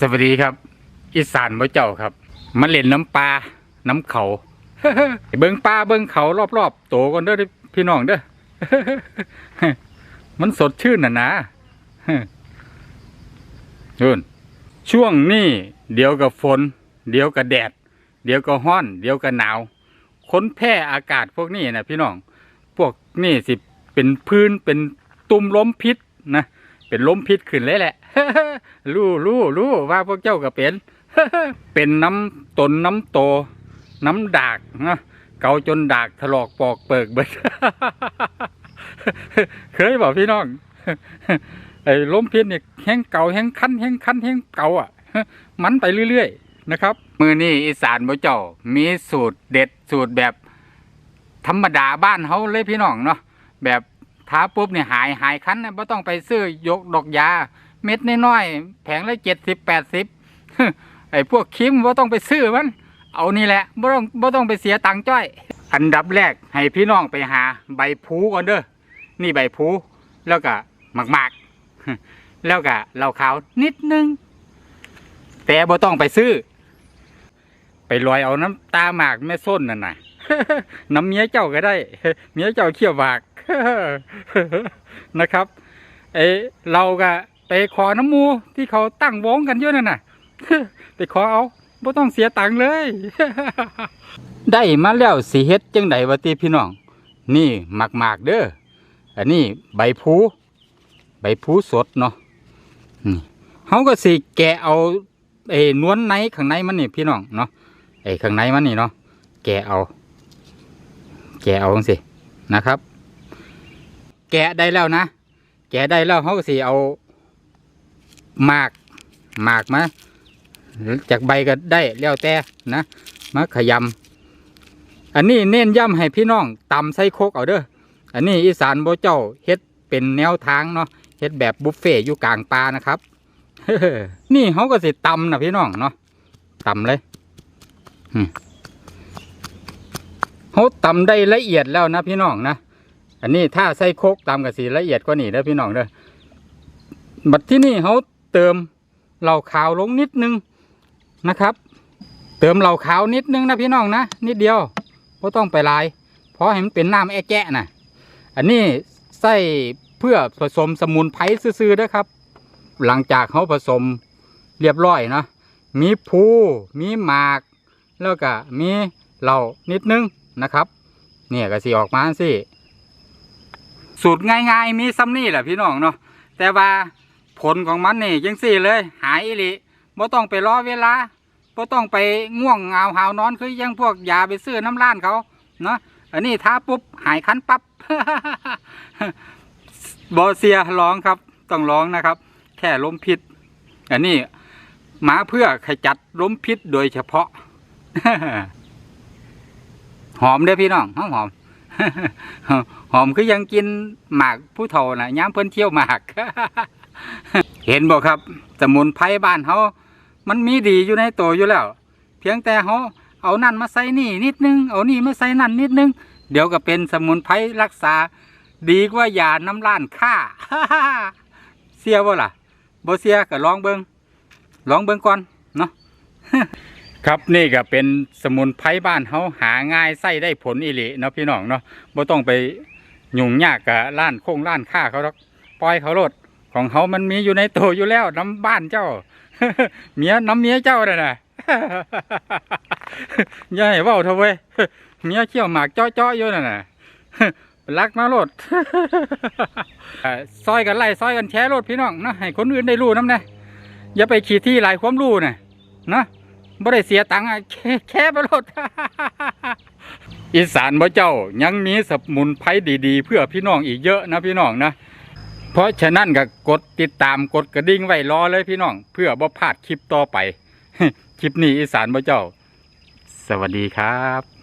สวัสดีครับ อีสานบ่เจ้าครับมาเล่นน้ำปลาน้ำเขาเบิ้งปลาเบิ้งเขารอบๆโตกันเด้อพี่น้องเด้อมันสดชื่นน่ะนะนู่นช่วงนี้เดี๋ยวกับฝน เดี๋ยวกับแดด เดี๋ยวก็ห้อน เดี๋ยวก็หนาวค้นแพร่อากาศพวกนี้นะพี่น้อง พวกนี่สิเป็นพื้นเป็นตุ่มล้มพิษนะ เป็นล้มพิษขึ้นเลยแหละรู้รู้รู้ว่าพวกเจ้าก็เป็น เป็นน้ำตนน้ำโต น้ำดากนะเกาจนดากถลอกปอกเปิกเบิดเคยบอกพี่น้องไอ้ล้มพิษเนี่ยแห้งเก่าแห้งคันแห้งคันแห้งเก่าอะ มันไปเรื่อยๆนะครับ มือนี้อีสานบ่เจ้า มีสูตรเด็ดสูตรแบบ ธรรมดาบ้านเขาเลยพี่น้องเนาะแบบ ทาปุ๊บเนี่ยหายหายคันนะไม่ต้องไปซื้อยกดอกยา เม็ดน้อยๆแผงละเจ็ดสิบแปดสิบไอ้พวกคิมว่าต้องไปซื้อมัน เอานี่แหละไม่ต้องไม่ต้องไปเสียตังค์จ้อย อันดับแรกให้พี่น้องไปหาใบพูก่อนเด้อนี่ใบพูแล้วก็หมากหมากแล้วก็เหล้าขาวนิดนึง แต่บ่ต้องไปซื้อ ไปลอยเอาน้ำตาหมากแม่ส้นนั่นน่ะน้ำเมียเจ้าก็ได้ เมียเจ้าเขี้ยวหมาก นะครับเอ้เราก็ไปขอน้ำมูที่เขาตั้งวงกันเยอะนั่นน่ะไปขอเอาไม่ต้องเสียตังค์เลย ได้มาแล้วสีเฮ็ดจังไดวะตีพี่น้อง นี่หมากหมากเด้ออันนี้ใบพูใบพูสดเนาะนี่เขาก็สิแกะเอาเอ้นวลในข้างในมันนี่พี่น้องเนาะไอ้ข้างในมันนี่เนาะแกะเอา แกะเอาสินะครับ กะได้แล้วนะ แกะได้แล้วเขาก็สิเอาหมากหมากมาจากใบก็ได้แล้วแต่นะมาขยำอันนี้เน้นย้ำให้พี่น้องตำใส่โคกเอาเด้ออันนี้อีสานโบเจ้าเฮ็ดเป็นแนวทางเนาะเฮ็ดแบบบุฟเฟ่อยู่กลางป่านะครับนี่เขาก็สิตำนะพี่น้องเนาะตำเลยเขาตำได้ละเอียดแล้วนะพี่น้องนะ อันนี้ถ้าใส่โคกตำกับสีละเอียดกว่านี้เด้อพี่น้องเด้อบัดที่นี่เขาเติมเหล่าขาวลงนิดนึงนะครับ เติมเหล่าขาวนิดนึงนะพี่น้องนะนิดเดียวเพราะต้องไปลาย เพราะให้มันเป็นน้ำแอะแกะนะอันนี้ใส่เพื่อผสมสมุนไพรซื่อๆนะครับ หลังจากเขาผสมเรียบร้อยนะมีผูมีหมาก แล้วก็มีเหล่านิดนึงนะครับ เนี่ยก็สีออกมาสิ สูตรง่ายๆ มีซ้ำนี่แหละพี่น้องเนาะแต่ว่าผลของมันนี่ยังสี่เลย หายอีหลิบ่ต้องไปรอเวลาบ่ต้องไปง่วงเหงาหาวนอนคือยังพวกยาไปซื้อน้ำร้านเขาเนาะอันนี้ทาปุ๊บหายคันปับ๊บบอเซียร้องครับต้องร้องนะครับ แค่ล้มพิษ อันนี้มาเพื่อขจัดล้มพิษโดยเฉพาะ หอมเด้อพี่น้องหอมหอม หอมคือยังกินหมากผู้เฒ่านะย้ำเพิ่นเที่ยวหมาก เห็นบอกครับสมุนไพรบ้านเขามันมีดีอยู่ในตัวอยู่แล้ว เพียงแต่เขาเอานั่นมาใส่นี่นิดนึง เอานี่มาใส่นั่นนิดนึง เดี๋ยวก็เป็นสมุนไพรรักษา ดีกว่ายาน้ำล้านค่าเสียบ่ล่ะบ่เสียก็ลองเบิงลองเบิงก่อนเนาะ ครับนี่ก็เป็นสมุนไพรบ้านเขาหาง่ายใส่ได้ผลอีหลีเนาะพี่น้องเนาะบ่ต้องไปยุ่งยากกับล้านโค้งล้านค่าเขาหรอกปล่อยเขาโลดของเขามันมีอยู่ในตัวอยู่แล้วน้ำบ้านเจ้า เมียน้ำเมียเจ้าน่ะนะย่าให้ว้าเถอะเว้ยเมียเขี้ยวหมากจ้อๆอยู่นั่นน่ะรักมาโลดเอ่อซอยกันไล่ซอยกันแชร์โลดพี่น้องนะให้คนอื่นได้รู้น้ำนะอย่าไปขีดที่หลายความรู้น่ะนะ บ่ได้เสียตังค์อะแค่แค่ไปโลดอีสานบ่เจ้ายังมีสมุนไพรดีๆ เพื่อพี่น้องอีกเยอะนะพี่น้องนะ เพราะฉะนั้นก็กดติดตามกดกระดิ่งไว้รอเลยพี่น้อง เพื่อบ่พลาดคลิปต่อไป คลิปนี้อีสานบ่เจ้า สวัสดีครับ